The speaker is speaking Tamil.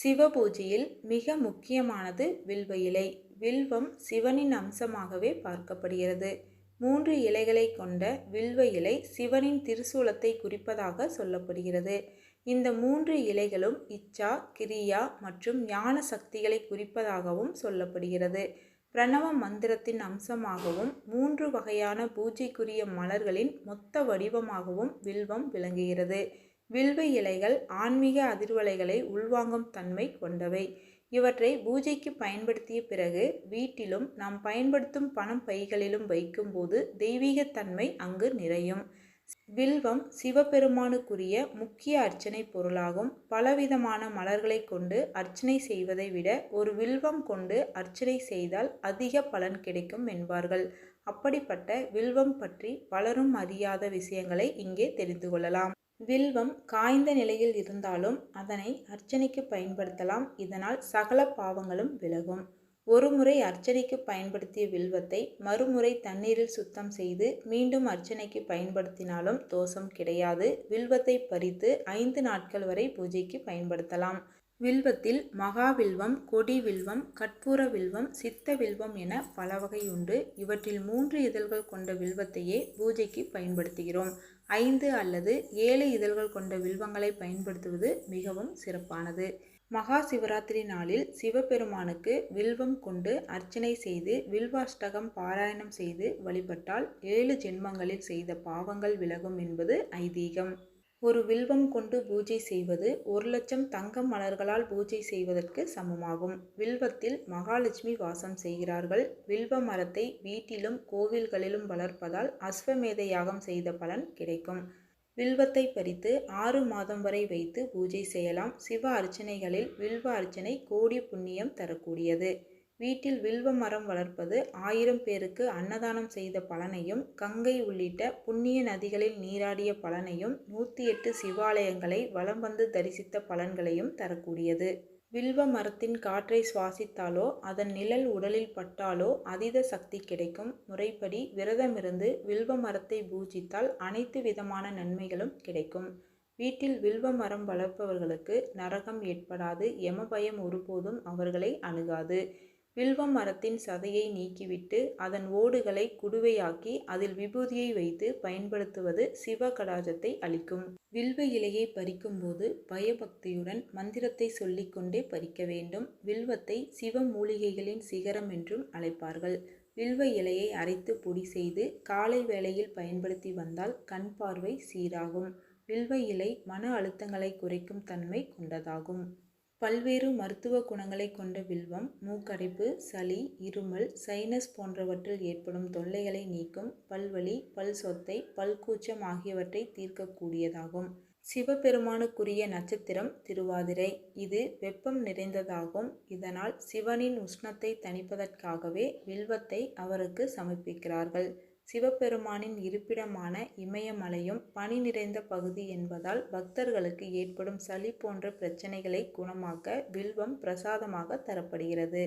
சிவ பூஜையில் மிக முக்கியமானது வில்வ இலை வில்வம் சிவனின் அம்சமாகவே பார்க்கப்படுகிறது. மூன்று இலைகளை கொண்ட வில்வ இலை சிவனின் திருசூலத்தை குறிப்பதாக சொல்லப்படுகிறது. இந்த மூன்று இலைகளும் இச்சா கிரியா மற்றும் ஞான சக்திகளை குறிப்பதாகவும் சொல்லப்படுகிறது. பிரணவ மந்திரத்தின் அம்சமாகவும் மூன்று வகையான பூஜைக்குரிய மலர்களின் மொத்த வடிவமாகவும் வில்வம் விளங்குகிறது. வில்வ இலைகள் ஆன்மீக அதிர்வலைகளை உள்வாங்கும் தன்மை கொண்டவை. இவற்றை பூஜைக்கு பயன்படுத்திய பிறகு வீட்டிலும் நாம் பயன்படுத்தும் பணம் பைகளிலும் வைக்கும்போது தெய்வீகத்தன்மை அங்கு நிறையும். வில்வம் சிவபெருமானுக்குரிய முக்கிய அர்ச்சனை பொருளாகும். பலவிதமான மலர்களை கொண்டு அர்ச்சனை செய்வதை விட ஒரு வில்வம் கொண்டு அர்ச்சனை செய்தால் அதிக பலன் கிடைக்கும் என்பார்கள். அப்படிப்பட்ட வில்வம் பற்றி பலரும் அறியாத விஷயங்களை இங்கே தெரிந்து கொள்ளலாம். வில்வம் காய்ந்த நிலையில் இருந்தாலும் அதனை அர்ச்சனைக்கு பயன்படுத்தலாம். இதனால் சகல பாவங்களும் விலகும். ஒருமுறை அர்ச்சனைக்கு பயன்படுத்திய வில்வத்தை மறுமுறை தண்ணீரில் சுத்தம் செய்து மீண்டும் அர்ச்சனைக்கு பயன்படுத்தினாலும் தோஷம் கிடையாது. வில்வத்தை பறித்து ஐந்து நாட்கள் வரை பூஜைக்கு பயன்படுத்தலாம். வில்வத்தில் மகாவில்வம் கொடி வில்வம் கற்பூர வில்வம் சித்த வில்வம் என பல வகை உண்டு இவற்றில் மூன்று இதழ்கள் கொண்ட வில்வத்தையே பூஜைக்கு பயன்படுத்துகிறோம். ஐந்து அல்லது ஏழு இதழ்கள் கொண்ட வில்வங்களை பயன்படுத்துவது மிகவும் சிறப்பானது. மகா சிவராத்திரி நாளில் சிவபெருமானுக்கு வில்வம் கொண்டு அர்ச்சனை செய்து வில்வாஷ்டகம் பாராயணம் செய்து வழிபட்டால் ஏழு ஜென்மங்களில் செய்த பாவங்கள் விலகும் என்பது ஐதீகம். ஒரு வில்வம் கொண்டு பூஜை செய்வது ஒரு லட்சம் தங்க மலர்களால் பூஜை செய்வதற்கு சமமாகும். வில்வத்தில் மகாலட்சுமி வாசம் செய்கிறார்கள். வில்வ மரத்தை வீட்டிலும் கோவில்களிலும் வளர்ப்பதால் அஸ்வமேத யாகம் செய்த பலன் கிடைக்கும். வில்வத்தை பறித்து ஆறு மாதம் வரை வைத்து பூஜை செய்யலாம். சிவ அர்ச்சனைகளில் வில்வ அர்ச்சனை கோடி புண்ணியம் தரக்கூடியது. வீட்டில் வில்வ மரம் வளர்ப்பது ஆயிரம் பேருக்கு அன்னதானம் செய்த பலனையும் கங்கை உள்ளிட்ட புண்ணிய நதிகளில் நீராடிய பலனையும் நூற்றி எட்டு சிவாலயங்களை வலம் வந்து தரிசித்த பலன்களையும் தரக்கூடியது. வில்வ மரத்தின் காற்றை சுவாசித்தாலோ அதன் நிழல் உடலில் பட்டாலோ அதீத சக்தி கிடைக்கும். முறைப்படி விரதமிருந்து வில்வ மரத்தை பூஜித்தால் அனைத்து விதமான நன்மைகளும் கிடைக்கும். வீட்டில் வில்வ மரம் வளர்ப்பவர்களுக்கு நரகம் ஏற்படாது எமபயம் ஒருபோதும் அவர்களை அணுகாது. வில்வ மரத்தின் சதையை நீக்கிவிட்டு அதன் ஓடுகளை குடுவையாக்கி அதில் விபூதியை வைத்து பயன்படுத்துவது சிவ கடாஜத்தை அளிக்கும் வில்வ இலையை பறிக்கும்போது பயபக்தியுடன் மந்திரத்தை சொல்லிக்கொண்டே பறிக்க வேண்டும். வில்வத்தை சிவ மூலிகைகளின் சிகரம் என்றும் அழைப்பார்கள். வில்வ இலையை அரைத்து பொடி செய்து காலை வேளையில் பயன்படுத்தி வந்தால் கண் பார்வை சீராகும். வில்வ இலை மன அழுத்தங்களை குறைக்கும் தன்மை கொண்டதாகும். பல்வேறு மருத்துவ குணங்களை கொண்ட வில்வம் மூக்கடைப்பு சளி இருமல் சைனஸ் போன்றவற்றில் ஏற்படும் தொல்லைகளை நீக்கும் பல்வலி பல் சொத்தை பல்கூச்சம் ஆகியவற்றை தீர்க்கக்கூடியதாகும். சிவபெருமானுக்குரிய நட்சத்திரம் திருவாதிரை. இது வெப்பம் நிறைந்ததாகும். இதனால் சிவனின் உஷ்ணத்தை தணிப்பதற்காகவே வில்வத்தை அவருக்கு சமர்ப்பிக்கிறார்கள். சிவபெருமானின் இருப்பிடமான இமயமலையும் பனி நிறைந்த பகுதி என்பதால் பக்தர்களுக்கு ஏற்படும் சளி போன்ற பிரச்சனைகளை குணமாக்க வில்வம் பிரசாதமாக தரப்படுகிறது.